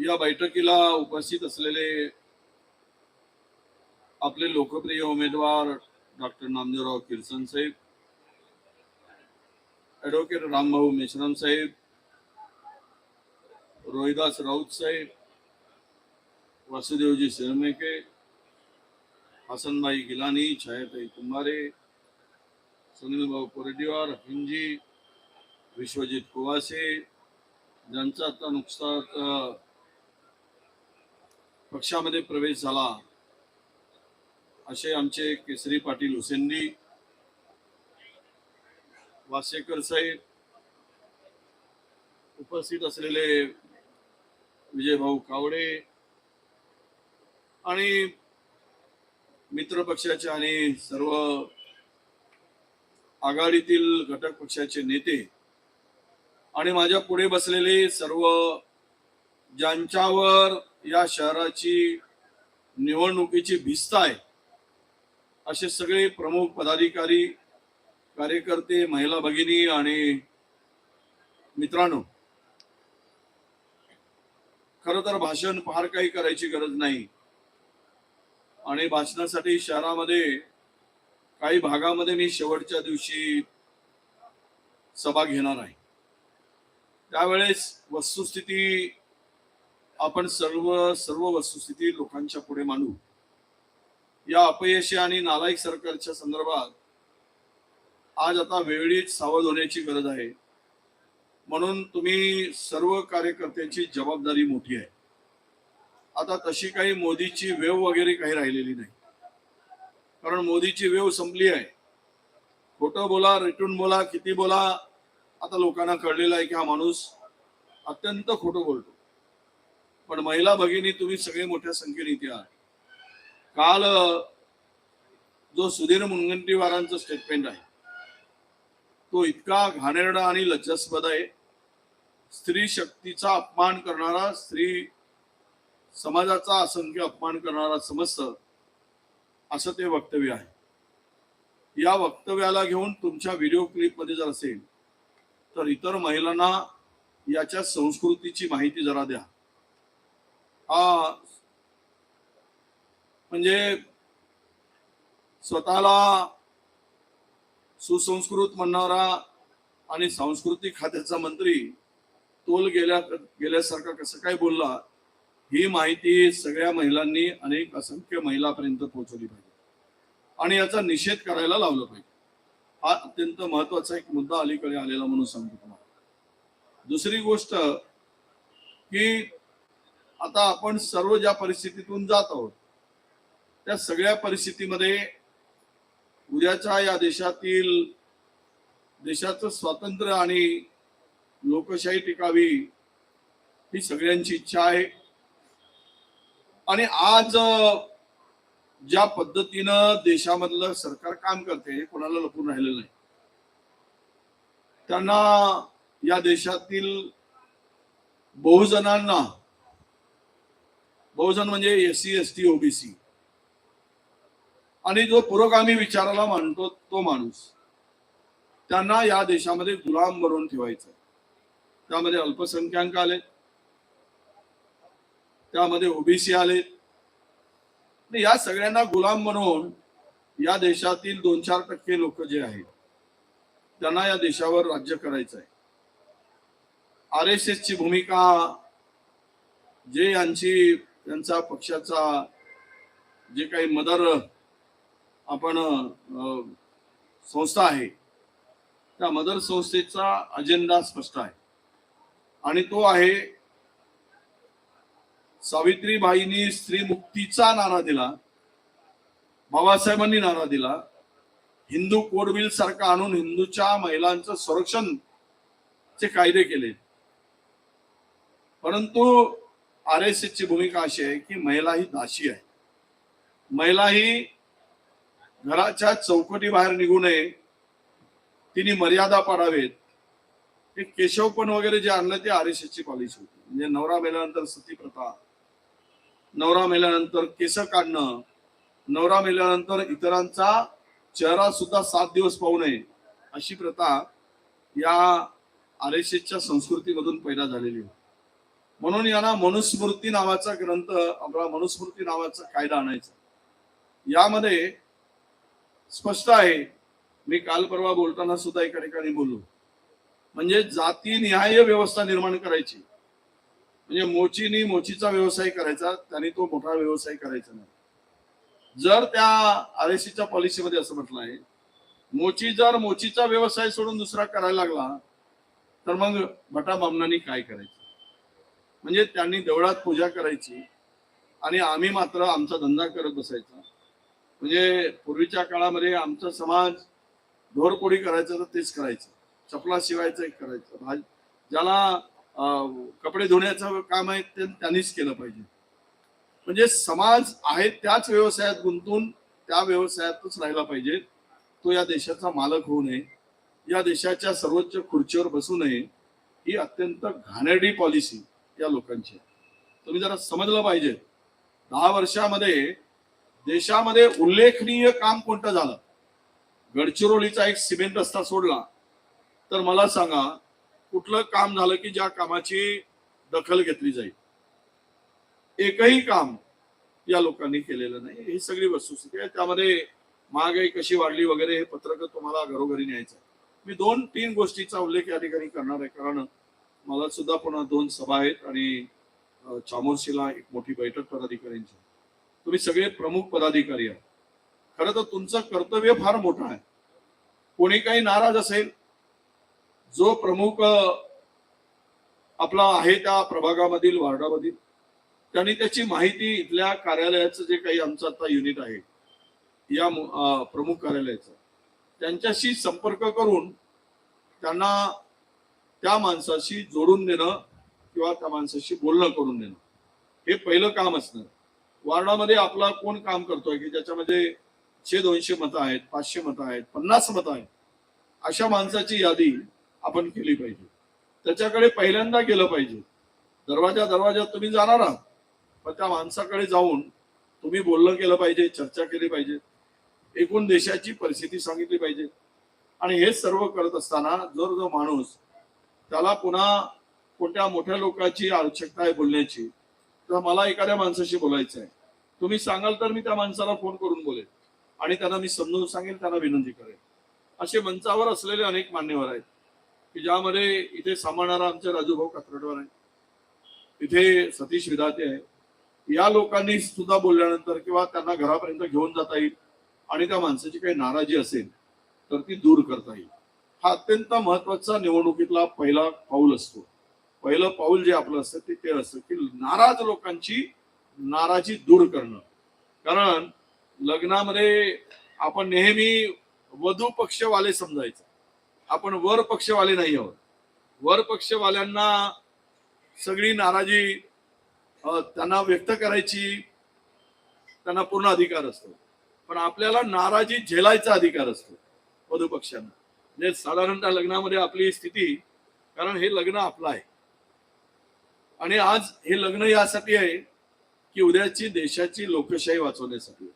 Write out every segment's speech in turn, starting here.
या बैठकीला उपस्थित असलेले आपले लोकप्रिय उमेदवार डॉक्टर नामदेवराव किरसन साहेब ॲडव्होकेट रामभाऊ मेश्राम साहेब रोहिदास राऊत साहेब वासुदेवजी सिरमेके हसनबाई गिलानी छायाताई कुंभारे सुनीलभाऊ कोरडीवार हिंजी विश्वजित कुवासे ज्यांचा आता नुकसान पक्षामध्ये प्रवेश झाला. असे आमचे केसरी पाटील हुसेंनी वासेकर साहेब उपस्थित असलेले विजयभाऊ कावडे आणि मित्र पक्षाचे आणि सर्व आघाडीतील घटक पक्षाचे नेते आणि माझ्या पुढे बसलेले सर्व ज्यांच्यावर या शहराची निवडणुकीची भिस्त आहे. असे सगळे प्रमुख पदाधिकारी कार्यकर्ते महिला भगिनी आणि मित्रांनो खर तर भाषण फार काही करायची गरज नाही. आणि भाषणासाठी शहरामध्ये काही भागामध्ये मी शेवटच्या दिवशी सभा घेणार आहे. त्यावेळेस वस्तुस्थिती आपण सर्व सर्व वस्तुस्थिती लोकांच्या पुढे मांडू. या अपयशी आणि नालायक सरकारच्या संदर्भात आज आता वेळीच सावध होण्याची गरज आहे. म्हणून तुम्ही सर्व कार्यकर्त्यांची जबाबदारी मोठी आहे. आता तशी काही मोदीची वेव वगैरे काही राहिलेली नाही. कारण मोदीची वेव संपली आहे. खोटं बोला रेटून बोला किती बोला आता लोकांना कळलेलं आहे की हा माणूस अत्यंत खोटं बोलतो. पण महिला भगिनी तुम्ही सगळे मोठ्या संख्येने इथे आहात. काल जो सुधीर मुनगंटीवारांचं स्टेटमेंट आहे तो इतका घाणेरडा आणि लज्जास्पद आहे. स्त्री शक्तीचा अपमान करणारा स्त्री समाजाचा असंख्य अपमान करणारा समजतं असं ते वक्तव्य आहे. या वक्तव्याला घेऊन तुमच्या व्हिडिओ क्लिपमध्ये जर असेल तर इतर महिलांना याच्या संस्कृतीची माहिती जरा द्या. हा. म्हणजे स्वतःला सुसंस्कृत म्हणणारा आणि सांस्कृतिक खात्याचा मंत्री तोल गेल्या गेल्यासारखा कसं काय बोलला ही माहिती सगळ्या महिलांनी अनेक असंख्य महिलापर्यंत पोहोचवली पाहिजे. आणि याचा निषेध करायला लावलं पाहिजे. हा अत्यंत महत्त्वाचा एक मुद्दा अलीकडे आलेला म्हणून सांगतो तुम्हाला. दुसरी गोष्ट की आता आपण सर्व ज्या परिस्थितीतून जात आहोत त्या सगळ्या परिस्थितीमध्ये उद्याच्या या देशातील देशाचं स्वातंत्र्य आणि लोकशाही टिकावी ही सगळ्यांची इच्छा आहे. आणि आज ज्या पद्धतीनं देशामधलं सरकार काम करते हे कोणाला लपून राहिलेलं नाही. त्यांना या देशातील बहुजनांना बहुजन म्हणजे S C S T OBC. आणि जो पुरोगामी विचाराला मानतो तो माणूस त्यांना या देशामध्ये गुलाम बनवून ठेवायचं. त्यामध्ये अल्पसंख्याक आले. त्यामध्ये ओबीसी आले. या सगळ्यांना गुलाम बनवून या देशातील दोन चार टक्के लोक जे आहेत त्यांना या देशावर राज्य करायचं आहे. आर एस एस ची भूमिका जे यांची त्यांचा पक्षाचा जे काही मदर आपण संस्था आहे त्या मदर संस्थेचा अजेंडा स्पष्ट आहे. आणि तो आहे सावित्रीबाईंनी स्त्री मुक्तीचा नारा दिला बाबासाहेबांनी नारा दिला हिंदू कोड बिल सारखा आणून हिंदूच्या महिलांचं संरक्षण चे कायदे केले. परंतु आर एस ची भूमिका अशी आहे की महिला ही दाशी आहे. महिला ही घराच्या चौकटी बाहेर निघू नये. तिने मर्यादा पाडावेत. हे केशवपण वगैरे जे आणलं ते आर एस ची पॉलिसी होती. म्हणजे नवरा मेल्यानंतर सती प्रथा नवरा मेल्यानंतर केस काढणं नवरा मेल्यानंतर इतरांचा चेहरा सुद्धा सात दिवस पाहू नये अशी प्रथा या आर एस एसच्या संस्कृतीमधून पैदा झालेली होती. म्हणून यांना मनुस्मृती नावाचा ग्रंथ आपला मनुस्मृती नावाचा कायदा आणायचा. यामध्ये स्पष्ट आहे मी काल परवा बोलताना सुद्धा एका ठिकाणी बोललो. म्हणजे जाती निहाय व्यवस्था निर्माण करायची. म्हणजे मोचीनी मोचीचा व्यवसाय करायचा त्यांनी तो मोठा व्यवसाय करायचा नाही. जर त्या आर एस सीच्या पॉलिसीमध्ये असं म्हटलं आहे मोची जर मोचीचा व्यवसाय सोडून दुसरा करायला लागला तर मग भटा बामणांनी काय करायचं? म्हणजे त्यांनी देवळात पूजा करायची आणि आम्ही मात्र आमचा धंदा करत बसायचा. म्हणजे पूर्वीच्या काळामध्ये आमचा समाज ढोरपोडी करायचं तर तेच करायचं. चपला शिवायचं एक करायचं. भाज ज्याला कपडे धुण्याचं काम आहे ते त्यांनीच केलं पाहिजे. म्हणजे समाज आहे त्याच व्यवसायात गुंतून त्या व्यवसायातच राहिला पाहिजे. तो या देशाचा मालक होऊ नये. या देशाच्या सर्वोच्च खुर्चीवर बसू नये. ही अत्यंत घाणेरडी पॉलिसी. या लोकांची. तुम्ही जरा समजलं पाहिजे. दहा वर्षामध्ये देशामध्ये उल्लेखनीय काम कोणतं झालं? गडचिरोलीचा एक सिमेंट रस्ता सोडला. तर मला सांगा कुठलं काम झालं की ज्या कामाची दखल घेतली जाईल? एकही काम या लोकांनी केलेलं नाही. ही सगळी वस्तुस्थिती आहे. त्यामध्ये महागाई कशी वाढली वगैरे हे पत्रक तुम्हाला घरोघरी न्यायचं मी दोन तीन गोष्टीचा उल्लेख या ठिकाणी करणार आहे. कारण मला सुद्धा पुन्हा दोन सभा आहेत आणि चामोर्शीला एक मोठी बैठक पदाधिकाऱ्यांची. तुम्ही सगळे प्रमुख पदाधिकारी आहात. खरं तर तुमचं कर्तव्य फार मोठं आहे. कोणी काही नाराज असेल जो प्रमुख आपला आहे त्या प्रभागामधील वार्डामधील त्यांनी त्याची माहिती इथल्या कार्यालयाचं जे काही आमचं आता युनिट आहे या प्रमुख कार्यालयाचं त्यांच्याशी संपर्क करून त्यांना त्या माणसाशी जोडून देणं किंवा त्या माणसाशी बोलणं करून देणं. हे पहिलं काम असणार वार्डामध्ये आपला कोण काम करतोय की ज्याच्यामध्ये शे दोनशे मतं आहेत पाचशे मतं आहेत पन्नास मतं आहेत अशा माणसाची यादी आपण केली पाहिजे. त्याच्याकडे पहिल्यांदा गेलं पाहिजे. दरवाजा दरवाजा तुम्ही जाणार आहात पण त्या माणसाकडे जाऊन तुम्ही बोलणं केलं पाहिजे चर्चा केली पाहिजे. एकूण देशाची परिस्थिती सांगितली पाहिजे. आणि हे सर्व करत असताना जर जो माणूस त्याला पुन्हा कोणत्या मोठ्या लोकांची आवश्यकता आहे बोलण्याची तर मला एखाद्या माणसाशी बोलायचं आहे तुम्ही सांगाल तर मी त्या माणसाला फोन करून बोलेन आणि त्यांना मी समजून सांगेन त्यांना विनंती करेन. असे मंचावर असलेले अनेक मान्यवर आहेत की ज्यामध्ये इथे सांभाळणारा आमचे राजूभाऊ कात्रडवर आहे इथे सतीश विधाते आहे या लोकांनी सुद्धा बोलल्यानंतर किंवा त्यांना घरापर्यंत घेऊन जाता येईल आणि त्या माणसाची काही नाराजी असेल तर ती दूर करता येईल. हा अत्यंत महत्त्वाचा निवडणुकीतला पहिला पाऊल असतो. पहिलं पाऊल जे आपलं असतं ते ते असतं की नाराज लोकांची नाराजी दूर करणं. कारण लग्नामध्ये आपण नेहमी वधू पक्षवाले समजायचं. आपण वर पक्षवाले नाही आहोत. वर पक्षवाल्यांना सगळी नाराजी त्यांना व्यक्त करायची त्यांना पूर्ण अधिकार असतो. पण आपल्याला नाराजी झेलायचा अधिकार असतो. वधू पक्षांना. म्हणजे साधारणतः लग्नामध्ये आपली स्थिती कारण हे लग्न आपलं आहे आणि आज हे लग्न यासाठी आहे की उद्याची देशाची लोकशाही वाचवण्यासाठी आहे.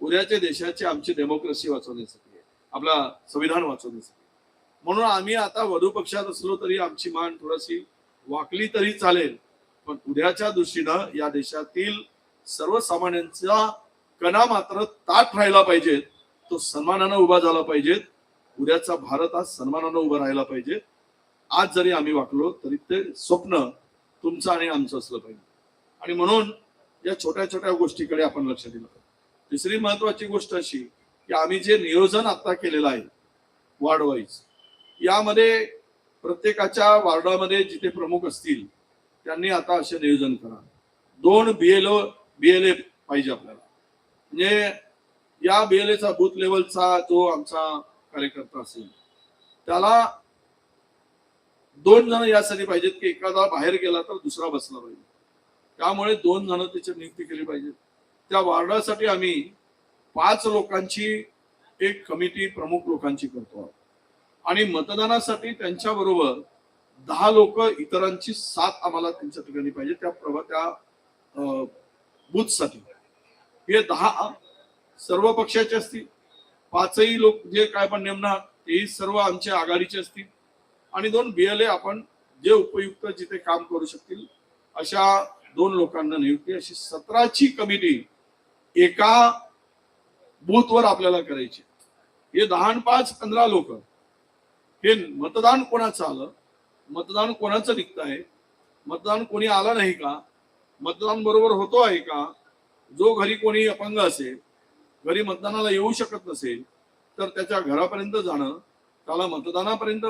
उद्याच्या देशाची आमची डेमोक्रेसी वाचवण्यासाठी आपला संविधान वाचवण्यासाठी म्हणून आम्ही आता वधू पक्षात असलो तरी आमची मान थोडीशी वाकली तरी चालेल पण उद्याच्या दृष्टीनं या देशातील सर्वसामान्यांचा कणा मात्र ताट राहिला पाहिजेत तो सन्मानानं उभा झाला पाहिजे उद्याचा भारत आज सन्मानानं उभं राहायला पाहिजे. आज जरी आम्ही वाकलो तरी ते स्वप्न तुमचं आणि आमचं असलं पाहिजे. आणि म्हणून या छोट्या छोट्या गोष्टीकडे आपण लक्ष दिलं पाहिजे. तिसरी महत्वाची गोष्ट अशी की आम्ही जे नियोजन आता केलेलं आहे वार्ड वाईज यामध्ये प्रत्येकाच्या वार्डामध्ये जिथे प्रमुख असतील त्यांनी आता असे नियोजन करा. दोन बीएलओ बीएलए पाहिजे आपल्याला. म्हणजे या बीएलएचा बूथ लेवलचा जो आमचा कार्यकर्ता असेल. त्याला दोन जण यासाठी पाहिजेत की एखादा बाहेर गेला तर दुसरा बसला पाहिजे. त्यामुळे दोन जण त्याची नियुक्ती केली पाहिजे. त्या वार्डासाठी आम्ही पाच लोकांची एक कमिटी प्रमुख लोकांची करतो आहोत. आणि मतदानासाठी त्यांच्या बरोबर दहा लोक इतरांची साथ आम्हाला त्यांच्या ठिकाणी पाहिजे. त्या प्रभा त्या बूथसाठी हे दहा सर्व पक्षाचे असतील पाचही लोक जे काय पण नेमणार तेही सर्व आमचे आघाडीचे असतील. आणि दोन बीएलए आपण जे उपयुक्त जिथे काम करू शकतील अशा दोन लोकांना नियुक्ती अशी सतराची कमिटी एका बूथवर आपल्याला करायची. हे दहा पाच पंधरा लोक हे मतदान कोणाचं आलं? मतदान कोणाचं निघत आहे? मतदान कोणी आलं नाही का? मतदान बरोबर होतो आहे का? जो घरी कोणी अपंग असेल घरी मतदानाला येऊ शकत नसेल तर त्याच्या घरापर्यंत जाणं त्याला मतदानापर्यंत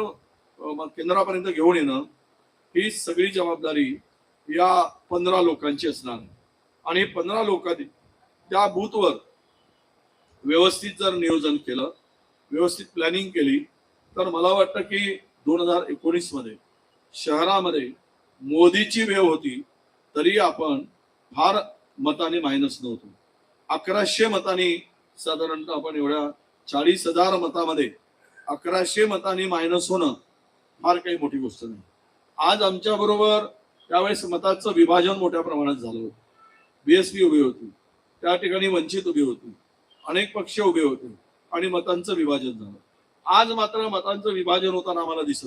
केंद्रापर्यंत घेऊन येणं ही सगळी जबाबदारी या पंधरा लोकांची असणार. आणि पंधरा लोकांनी त्या बूथवर व्यवस्थित जर नियोजन केलं व्यवस्थित प्लॅनिंग केली तर मला वाटतं की दोन हजार एकोणीसमध्ये शहरामध्ये मोदीची वेव होती तरी आपण फार मताने मायनस नव्हतो. अकराशे मतांनी साधारणतः आपण एवढ्या चाळीस हजार मतामध्ये अकराशे मतांनी मायनस होणं फार काही मोठी गोष्ट नाही. आज आमच्या बरोबर त्यावेळेस मताचं विभाजन मोठ्या प्रमाणात झालं होतं. बीएसपी उभी होती. त्या ठिकाणी वंचित उभी होती. अनेक पक्ष उभे होते आणि मतांचं विभाजन झालं. आज मात्र मतांचं विभाजन होताना आम्हाला दिसत